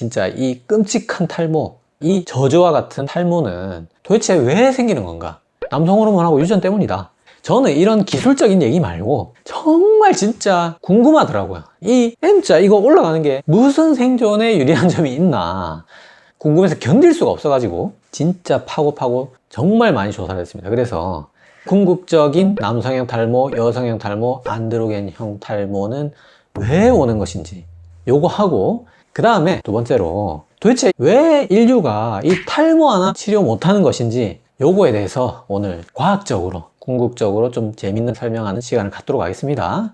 진짜 이 끔찍한 탈모, 이 저주와 같은 탈모는 도대체 왜 생기는 건가? 남성 호르몬하고 유전 때문이다. 저는 이런 기술적인 얘기 말고 정말 진짜 궁금하더라고요. 이 M자 이거 올라가는 게 무슨 생존에 유리한 점이 있나 궁금해서 견딜 수가 없어가지고 진짜 파고 파고 정말 많이 조사를 했습니다. 그래서 궁극적인 남성형 탈모, 여성형 탈모, 안드로겐형 탈모는 왜 오는 것인지 요거 하고 그 다음에 두 번째로 도대체 왜 인류가 이 탈모 하나 치료 못하는 것인지 요거에 대해서 오늘 과학적으로 궁극적으로 좀 재밌는 설명하는 시간을 갖도록 하겠습니다.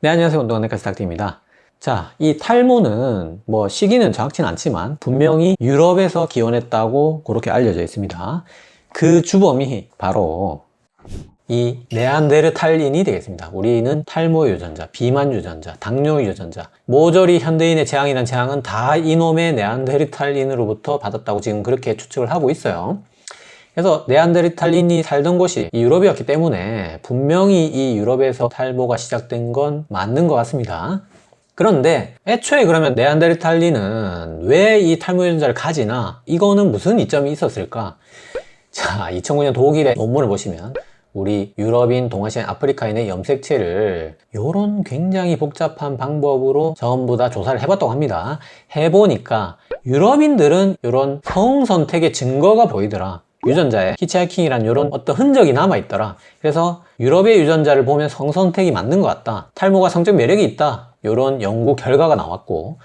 네, 안녕하세요. 운동한 내과 스탁트입니다. 자, 이 탈모는 뭐 시기는 정확치는 않지만 분명히 유럽에서 기원했다고 그렇게 알려져 있습니다. 그 주범이 바로 이 네안데르탈린이 되겠습니다. 우리는 탈모 유전자, 비만 유전자, 당뇨 유전자, 모조리 현대인의 재앙이란 재앙은 다 이놈의 네안데르탈린으로부터 받았다고 지금 그렇게 추측을 하고 있어요. 그래서 네안데르탈린이 살던 곳이 이 유럽이었기 때문에 분명히 이 유럽에서 탈모가 시작된 건 맞는 것 같습니다. 그런데 애초에 그러면 네안데르탈린은 왜 이 탈모 유전자를 가지나 이거는 무슨 이점이 있었을까? 자, 2009년 독일의 논문을 보시면 우리 유럽인, 동아시아, 아프리카인의 염색체를 이런 굉장히 복잡한 방법으로 전부 다 조사를 해봤다고 합니다. 해보니까 유럽인들은 이런 성 선택의 증거가 보이더라. 유전자에 히치하이킹이란 이런 어떤 흔적이 남아있더라. 그래서 유럽의 유전자를 보면 성 선택이 맞는 것 같다. 탈모가 성적 매력이 있다. 이런 연구 결과가 나왔고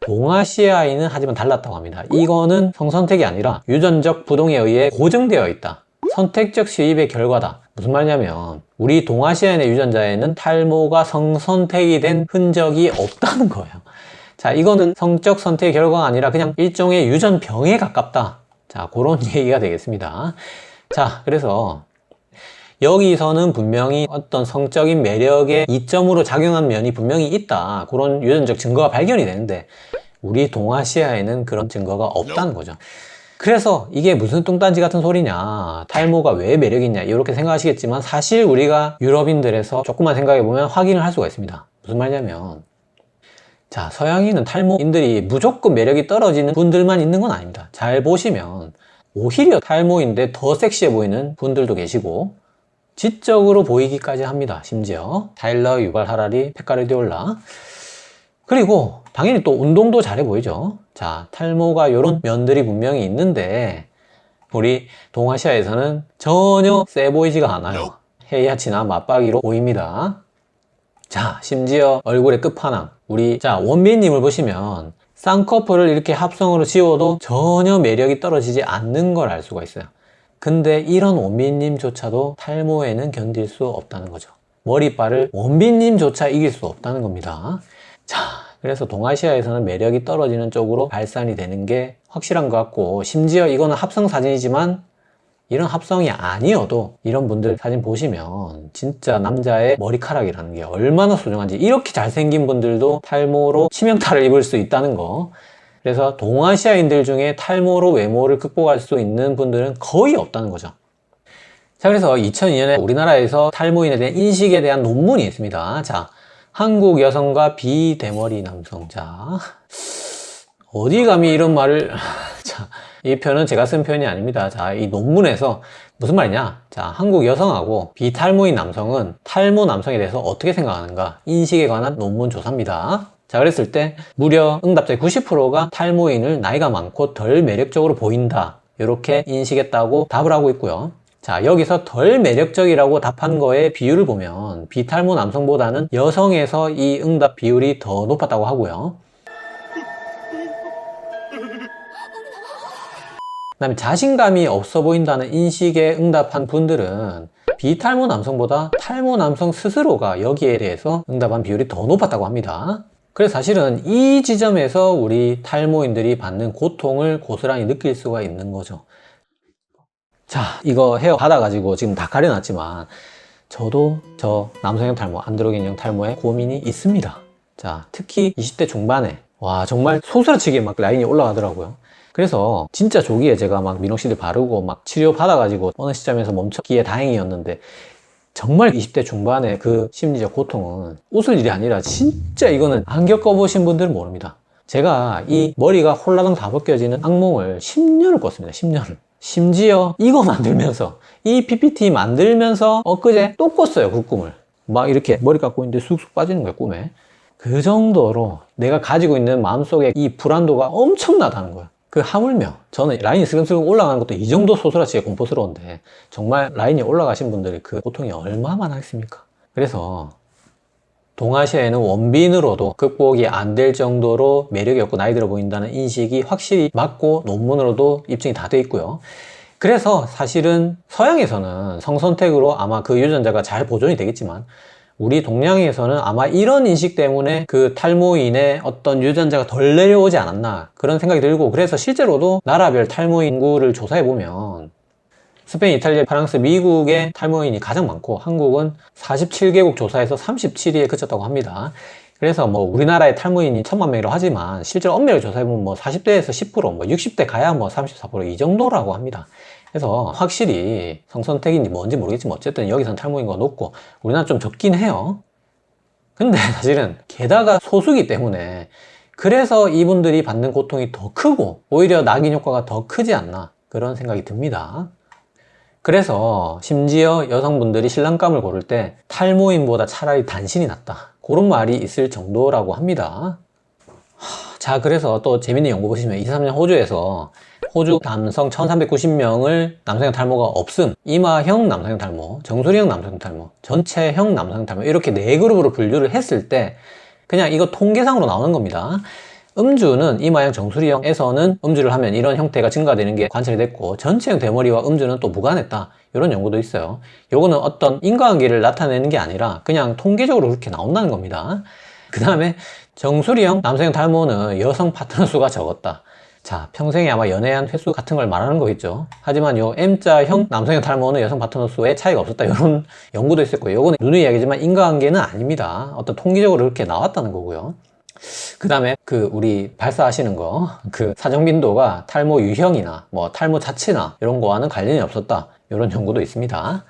동아시아인은 하지만 달랐다고 합니다. 이거는 성선택이 아니라 유전적 부동에 의해 고정되어 있다. 선택적 시입의 결과다. 무슨 말이냐면 우리 동아시아인의 유전자에는 탈모가 성선택이 된 흔적이 없다는 거예요. 자, 이거는 성적 선택의 결과가 아니라 그냥 일종의 유전병에 가깝다. 자, 그런 얘기가 되겠습니다. 자, 그래서 여기서는 분명히 어떤 성적인 매력의 이점으로 작용한 면이 분명히 있다. 그런 유전적 증거가 발견이 되는데 우리 동아시아에는 그런 증거가 없다는 거죠. 그래서 이게 무슨 뚱딴지 같은 소리냐. 탈모가 왜 매력있냐. 이렇게 생각하시겠지만 사실 우리가 유럽인들에서 조금만 생각해 보면 확인을 할 수가 있습니다. 무슨 말이냐면 자 서양인은 탈모인들이 무조건 매력이 떨어지는 분들만 있는 건 아닙니다. 잘 보시면 오히려 탈모인데 더 섹시해 보이는 분들도 계시고 지적으로 보이기까지 합니다. 심지어 타일러 유발 하라리 페카르디올라 그리고 당연히 또 운동도 잘해 보이죠. 자, 탈모가 이런 면들이 분명히 있는데 우리 동아시아에서는 전혀 세 보이지가 않아요. 헤이아치나 맞박이로 보입니다. 자, 심지어 얼굴의 끝판왕. 우리 자, 원빈님을 보시면 쌍꺼풀을 이렇게 합성으로 지워도 전혀 매력이 떨어지지 않는 걸 알 수가 있어요. 근데 이런 원빈님조차도 탈모에는 견딜 수 없다는 거죠. 머리빨을 원빈님조차 이길 수 없다는 겁니다. 자, 그래서 동아시아에서는 매력이 떨어지는 쪽으로 발산이 되는 게 확실한 것 같고, 심지어 이거는 합성 사진이지만, 이런 합성이 아니어도 이런 분들 사진 보시면 진짜 남자의 머리카락이라는 게 얼마나 소중한지 이렇게 잘생긴 분들도 탈모로 치명타를 입을 수 있다는 거. 그래서 동아시아인들 중에 탈모로 외모를 극복할 수 있는 분들은 거의 없다는 거죠. 자 그래서 2002년에 우리나라에서 탈모인에 대한 인식에 대한 논문이 있습니다. 자 한국 여성과 비대머리 남성. 자, 어디 감히 이런 말을. 자, 이 표현은 제가 쓴 표현이 아닙니다. 자, 이 논문에서 무슨 말이냐? 자, 한국 여성하고 비탈모인 남성은 탈모 남성에 대해서 어떻게 생각하는가? 인식에 관한 논문 조사입니다. 자, 그랬을 때 무려 응답자의 90%가 탈모인을 나이가 많고 덜 매력적으로 보인다. 이렇게 인식했다고 답을 하고 있고요. 자, 여기서 덜 매력적이라고 답한 거의 비율을 보면 비탈모 남성보다는 여성에서 이 응답 비율이 더 높았다고 하고요. 그 다음에 자신감이 없어 보인다는 인식에 응답한 분들은 비탈모 남성보다 탈모 남성 스스로가 여기에 대해서 응답한 비율이 더 높았다고 합니다. 그래서 사실은 이 지점에서 우리 탈모인들이 받는 고통을 고스란히 느낄 수가 있는 거죠. 자, 이거 헤어 받아가지고 지금 다 가려놨지만 저도 저 남성형 탈모, 안드로겐형 탈모에 고민이 있습니다. 자, 특히 20대 중반에 와 정말 소스라치게 막 라인이 올라가더라고요. 그래서 진짜 조기에 제가 막 미녹시딜 바르고 막 치료 받아가지고 어느 시점에서 멈췄기에 다행이었는데 정말 20대 중반의 그 심리적 고통은 웃을 일이 아니라 진짜 이거는 안 겪어보신 분들은 모릅니다. 제가 이 머리가 홀라당 다 벗겨지는 악몽을 10년을 꿨습니다. 10년을. 심지어 이거 만들면서 이 PPT 만들면서 엊그제 또 꿨어요. 그 꿈을. 막 이렇게 머리 깎고 있는데 쑥쑥 빠지는 거야 꿈에. 그 정도로 내가 가지고 있는 마음속에 이 불안도가 엄청나다는 거야. 그 하물며 저는 라인이 슬금슬금 올라가는 것도 이 정도 소스라치게 공포스러운데 정말 라인이 올라가신 분들의 그 고통이 얼마나 하겠습니까? 그래서 동아시아에는 원빈으로도 극복이 안 될 정도로 매력이 없고 나이 들어 보인다는 인식이 확실히 맞고 논문으로도 입증이 다 돼 있고요. 그래서 사실은 서양에서는 성선택으로 아마 그 유전자가 잘 보존이 되겠지만 우리 동양에서는 아마 이런 인식 때문에 그 탈모인의 어떤 유전자가 덜 내려오지 않았나 그런 생각이 들고 그래서 실제로도 나라별 탈모 인구를 조사해 보면 스페인, 이탈리아, 프랑스, 미국의 탈모인이 가장 많고 한국은 47개국 조사에서 37위에 그쳤다고 합니다. 그래서 뭐 우리나라의 탈모인이 천만 명이라고 하지만 실제로 엄밀하게 조사해보면 뭐 40대에서 10%, 뭐 60대 가야 뭐 34%이 정도라고 합니다. 그래서 확실히 성선택인지 뭔지 모르겠지만 어쨌든 여기선 탈모인구가 높고 우리나라 좀 적긴 해요. 근데 사실은 게다가 소수기 때문에 그래서 이분들이 받는 고통이 더 크고 오히려 낙인 효과가 더 크지 않나 그런 생각이 듭니다. 그래서 심지어 여성분들이 신랑감을 고를 때 탈모인보다 차라리 단신이 낫다. 그런 말이 있을 정도라고 합니다. 하, 자, 그래서 또 재밌는 연구 보시면 23년 호주에서 호주 남성 1390명을 남성형 탈모가 없음, 이마형 남성형 탈모, 정수리형 남성형 탈모, 전체형 남성형 탈모 이렇게 네 그룹으로 분류를 했을 때 그냥 이거 통계상으로 나오는 겁니다. 음주는 이마형 정수리형에서는 음주를 하면 이런 형태가 증가되는 게 관찰이 됐고 전체형 대머리와 음주는 또 무관했다. 이런 연구도 있어요. 요거는 어떤 인과관계를 나타내는 게 아니라 그냥 통계적으로 그렇게 나온다는 겁니다. 그 다음에 정수리형 남성형 탈모는 여성 파트너 수가 적었다. 자 평생에 아마 연애한 횟수 같은 걸 말하는 거겠죠. 하지만 요 M자형 남성형 탈모는 여성 파트너 수에 차이가 없었다. 이런 연구도 있었고 요거는 누누이 이야기지만 인과관계는 아닙니다. 어떤 통계적으로 그렇게 나왔다는 거고요 그 다음에 그 우리 발사하시는 거 그 사정 빈도가 탈모 유형이나 뭐 탈모 자체나 이런 거와는 관련이 없었다. 이런 연구도 있습니다.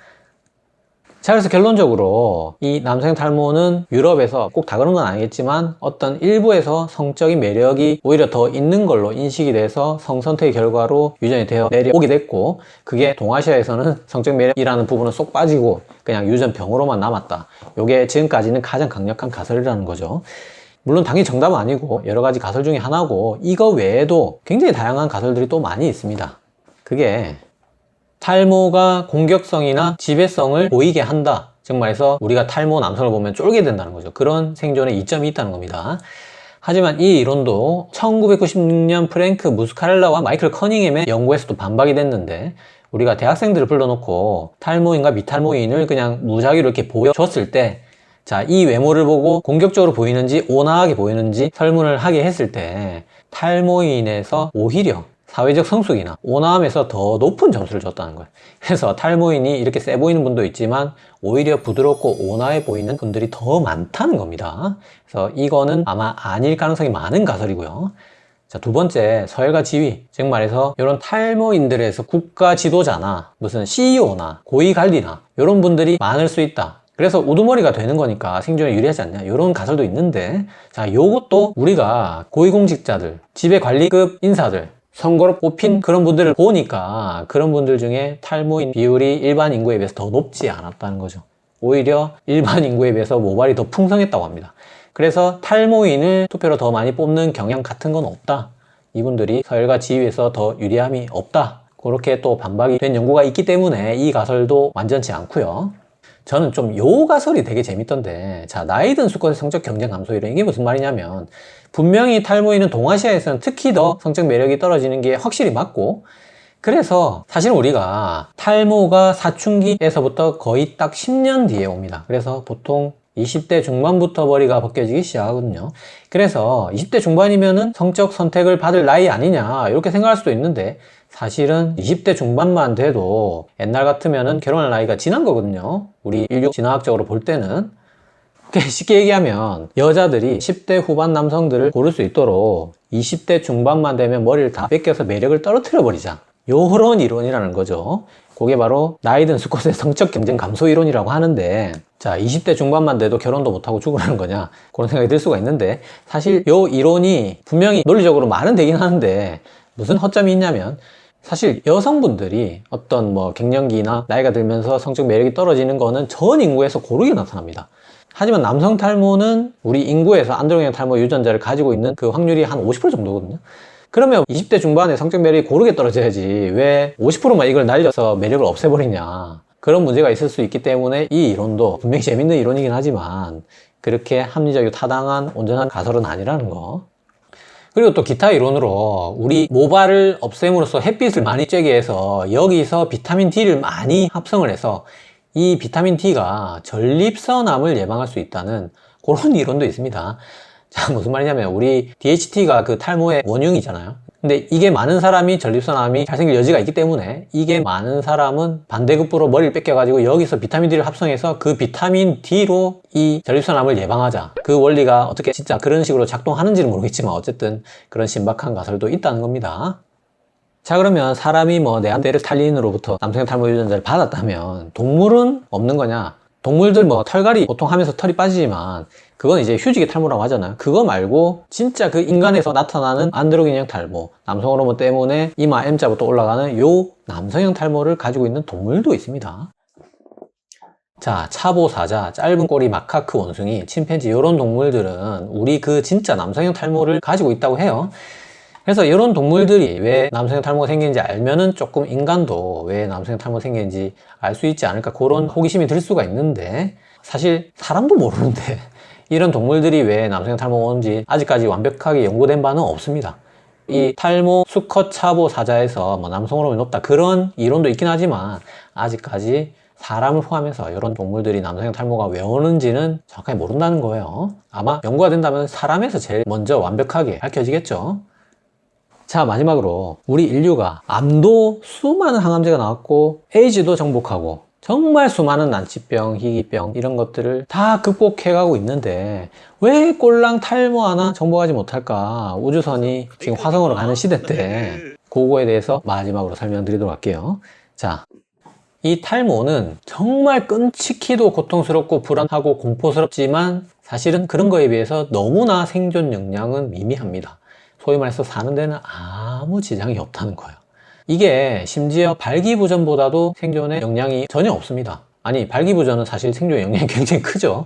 자 그래서 결론적으로 이 남성 탈모는 유럽에서 꼭 다 그런 건 아니겠지만 어떤 일부에서 성적인 매력이 오히려 더 있는 걸로 인식이 돼서 성선택의 결과로 유전이 되어 내려오게 됐고 그게 동아시아에서는 성적 매력이라는 부분은 쏙 빠지고 그냥 유전병으로만 남았다. 이게 지금까지는 가장 강력한 가설이라는 거죠 물론 당연히 정답은 아니고 여러 가지 가설 중에 하나고 이거 외에도 굉장히 다양한 가설들이 또 많이 있습니다. 그게 탈모가 공격성이나 지배성을 보이게 한다. 즉 말해서 우리가 탈모 남성을 보면 쫄게 된다는 거죠. 그런 생존에 이점이 있다는 겁니다. 하지만 이 이론도 1996년 프랭크 무스카렐라와 마이클 커닝햄의 연구에서도 반박이 됐는데 우리가 대학생들을 불러놓고 탈모인과 미탈모인을 그냥 무작위로 이렇게 보여줬을 때 자, 이 외모를 보고 공격적으로 보이는지 온화하게 보이는지 설문을 하게 했을 때 탈모인에서 오히려 사회적 성숙이나 온화함에서 더 높은 점수를 줬다는 거예요. 그래서 탈모인이 이렇게 세 보이는 분도 있지만 오히려 부드럽고 온화해 보이는 분들이 더 많다는 겁니다. 그래서 이거는 아마 아닐 가능성이 많은 가설이고요. 자, 두 번째, 서열과 지위. 즉 말해서 이런 탈모인들에서 국가 지도자나 무슨 CEO나 고위 관리나 이런 분들이 많을 수 있다. 그래서 우두머리가 되는 거니까 생존에 유리하지 않냐. 이런 가설도 있는데 자 요것도 우리가 고위공직자들 지배관리급 인사들 선거로 뽑힌 그런 분들을 보니까 그런 분들 중에 탈모인 비율이 일반 인구에 비해서 더 높지 않았다는 거죠. 오히려 일반 인구에 비해서 모발이 더 풍성했다고 합니다. 그래서 탈모인을 투표로 더 많이 뽑는 경향 같은 건 없다. 이분들이 서열과 지위에서 더 유리함이 없다. 그렇게 또 반박이 된 연구가 있기 때문에 이 가설도 완전치 않고요 저는 좀 요 가설이 되게 재밌던데. 자 나이 든 수컷의 성적 경쟁 감소 이런 이게 무슨 말이냐면 분명히 탈모인은 동아시아에서는 특히 더 성적 매력이 떨어지는 게 확실히 맞고 그래서 사실 우리가 탈모가 사춘기에서부터 거의 딱 10년 뒤에 옵니다. 그래서 보통 20대 중반부터 머리가 벗겨지기 시작하거든요. 그래서 20대 중반이면은 성적 선택을 받을 나이 아니냐 이렇게 생각할 수도 있는데 사실은 20대 중반만 돼도 옛날 같으면은 결혼할 나이가 지난 거거든요. 우리 인류 진화학적으로 볼 때는. 쉽게 얘기하면 여자들이 10대 후반 남성들을 고를 수 있도록 20대 중반만 되면 머리를 다 뺏겨서 매력을 떨어뜨려 버리자. 요런 이론이라는 거죠. 그게 바로 나이든 수컷의 성적 경쟁 감소 이론이라고 하는데 자 20대 중반만 돼도 결혼도 못하고 죽으라는 거냐 그런 생각이 들 수가 있는데 사실 요 이론이 분명히 논리적으로 말은 되긴 하는데 무슨 허점이 있냐면 사실 여성분들이 어떤 뭐 갱년기나 나이가 들면서 성적 매력이 떨어지는 거는 전 인구에서 고르게 나타납니다. 하지만 남성 탈모는 우리 인구에서 안드로겐 탈모 유전자를 가지고 있는 그 확률이 한 50% 정도거든요. 그러면 20대 중반에 성적 매력이 고르게 떨어져야지 왜 50%만 이걸 날려서 매력을 없애버리냐. 그런 문제가 있을 수 있기 때문에 이 이론도 분명히 재밌는 이론이긴 하지만 그렇게 합리적이고 타당한 온전한 가설은 아니라는 거. 그리고 또 기타 이론으로 우리 모발을 없앰으로써 햇빛을 많이 쬐게 해서 여기서 비타민 D를 많이 합성을 해서 이 비타민 D가 전립선암을 예방할 수 있다는 그런 이론도 있습니다. 자, 무슨 말이냐면 우리 DHT가 그 탈모의 원흉이잖아요. 근데 이게 많은 사람이 전립선암이 발생길 여지가 있기 때문에 이게 많은 사람은 반대급부로 머리를 뺏겨가지고 여기서 비타민 D를 합성해서 그 비타민 D로 이 전립선암을 예방하자. 그 원리가 어떻게 진짜 그런 식으로 작동하는지는 모르겠지만 어쨌든 그런 신박한 가설도 있다는 겁니다. 자 그러면 사람이 뭐 네안데르탈린으로부터 남성 탈모 유전자를 받았다면 동물은 없는 거냐? 동물들 뭐 털갈이 보통 하면서 털이 빠지지만 그건 이제 휴지기 탈모라고 하잖아요. 그거 말고 진짜 그 인간에서 나타나는 안드로겐형 탈모, 남성 호르몬 때문에 이마 M자부터 올라가는 요 남성형 탈모를 가지고 있는 동물도 있습니다. 자, 차보사자, 짧은 꼬리 마카크 원숭이, 침팬지 이런 동물들은 우리 그 진짜 남성형 탈모를 가지고 있다고 해요. 그래서 이런 동물들이 왜 남성형 탈모가 생기는지 알면은 조금 인간도 왜 남성형 탈모가 생기는지 알 수 있지 않을까 그런 호기심이 들 수가 있는데 사실 사람도 모르는데 이런 동물들이 왜 남성형 탈모가 오는지 아직까지 완벽하게 연구된 바는 없습니다. 이 탈모 수컷 차보 사자에서 뭐 남성 호르몬이 높다 그런 이론도 있긴 하지만 아직까지 사람을 포함해서 이런 동물들이 남성형 탈모가 왜 오는지는 정확하게 모른다는 거예요. 아마 연구가 된다면 사람에서 제일 먼저 완벽하게 밝혀지겠죠. 자 마지막으로 우리 인류가 암도 수많은 항암제가 나왔고 에이즈도 정복하고 정말 수많은 난치병, 희귀병 이런 것들을 다 극복해가고 있는데 왜 꼴랑 탈모 하나 정복하지 못할까? 우주선이 지금 화성으로 가는 시대인데 그거에 대해서 마지막으로 설명드리도록 할게요. 자, 이 탈모는 정말 끔찍히도 고통스럽고 불안하고 공포스럽지만 사실은 그런 거에 비해서 너무나 생존 역량은 미미합니다. 소위 말해서 사는 데는 아무 지장이 없다는 거예요. 이게 심지어 발기부전보다도 생존에 영향이 전혀 없습니다. 아니, 발기부전은 사실 생존 영향이 굉장히 크죠.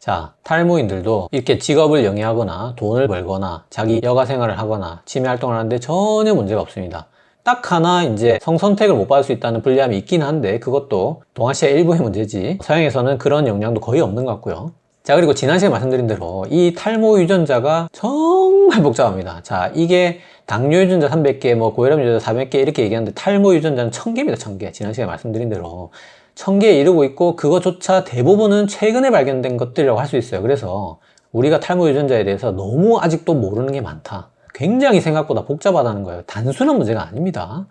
자, 탈모인들도 이렇게 직업을 영위하거나 돈을 벌거나 자기 여가 생활을 하거나 취미 활동을 하는데 전혀 문제가 없습니다. 딱 하나 이제 성선택을 못 받을 수 있다는 불리함이 있긴 한데 그것도 동아시아 일부의 문제지 서양에서는 그런 영향도 거의 없는 것 같고요. 자 그리고 지난 시간에 말씀드린 대로 이 탈모 유전자가 정말 복잡합니다. 자 이게 당뇨 유전자 300개 뭐 고혈압 유전자 400개 이렇게 얘기하는데 탈모 유전자는 1000개입니다 1000개. 지난 시간에 말씀드린 대로 1000개에 이르고 있고 그것조차 대부분은 최근에 발견된 것들이라고 할 수 있어요. 그래서 우리가 탈모 유전자에 대해서 너무 아직도 모르는 게 많다. 굉장히 생각보다 복잡하다는 거예요. 단순한 문제가 아닙니다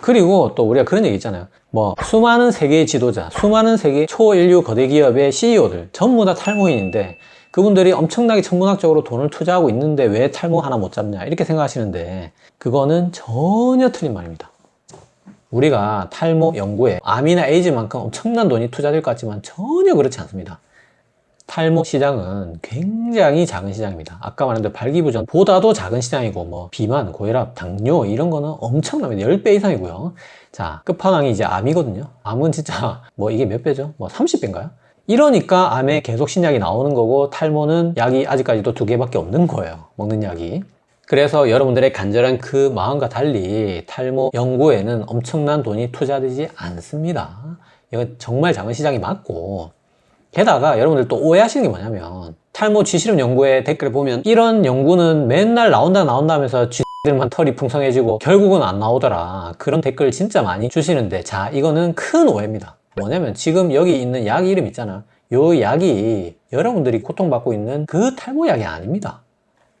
그리고 또 우리가 그런 얘기 있잖아요. 뭐 수많은 세계의 지도자, 수많은 세계 초인류 거대 기업의 CEO들 전부 다 탈모인인데 그분들이 엄청나게 천문학적으로 돈을 투자하고 있는데 왜 탈모 하나 못 잡냐 이렇게 생각하시는데 그거는 전혀 틀린 말입니다. 우리가 탈모 연구에 암이나 에이즈만큼 엄청난 돈이 투자될 것 같지만 전혀 그렇지 않습니다. 탈모 시장은 굉장히 작은 시장입니다. 아까 말한 대로 발기부전보다도 작은 시장이고 뭐 비만, 고혈압, 당뇨 이런 거는 엄청납니다. 10배 이상이고요. 자, 끝판왕이 이제 암이거든요. 암은 진짜 뭐 이게 몇 배죠? 뭐 30배인가요? 이러니까 암에 계속 신약이 나오는 거고 탈모는 약이 아직까지도 두 개밖에 없는 거예요. 먹는 약이. 그래서 여러분들의 간절한 그 마음과 달리 탈모 연구에는 엄청난 돈이 투자되지 않습니다. 이건 정말 작은 시장이 맞고 게다가 여러분들 또 오해하시는 게 뭐냐면 탈모 지실험 연구의 댓글을 보면 이런 연구는 맨날 나온다 나온다 하면서 쥐들만 털이 풍성해지고 결국은 안 나오더라. 그런 댓글 진짜 많이 주시는데 자 이거는 큰 오해입니다. 뭐냐면 지금 여기 있는 약 이름 있잖아. 요 약이 여러분들이 고통받고 있는 그 탈모약이 아닙니다.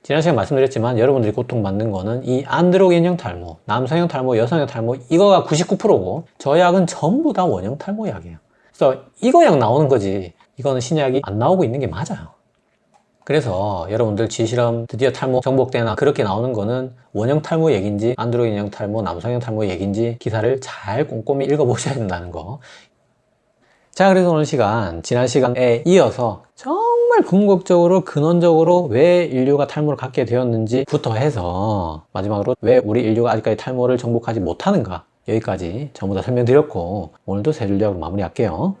지난 시간에 말씀드렸지만 여러분들이 고통받는 거는 이 안드로겐형 탈모, 남성형 탈모, 여성형 탈모 이거가 99%고 저 약은 전부 다 원형 탈모약이에요 그래서 이거 약 나오는 거지 이거는 신약이 안 나오고 있는 게 맞아요. 그래서 여러분들 지실험 드디어 탈모 정복되나 그렇게 나오는 거는 원형 탈모 얘기인지 안드로인형 탈모, 남성형 탈모 얘기인지 기사를 잘 꼼꼼히 읽어보셔야 된다는 거. 자, 그래서 오늘 시간, 지난 시간에 이어서 정말 궁극적으로 근원적으로 왜 인류가 탈모를 갖게 되었는지부터 해서 마지막으로 왜 우리 인류가 아직까지 탈모를 정복하지 못하는가 여기까지 전부 다 설명드렸고 오늘도 세 줄력으로 마무리할게요.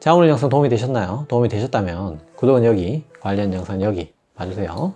자 오늘 영상 도움이 되셨나요? 도움이 되셨다면 구독은 여기, 관련 영상 여기 봐주세요.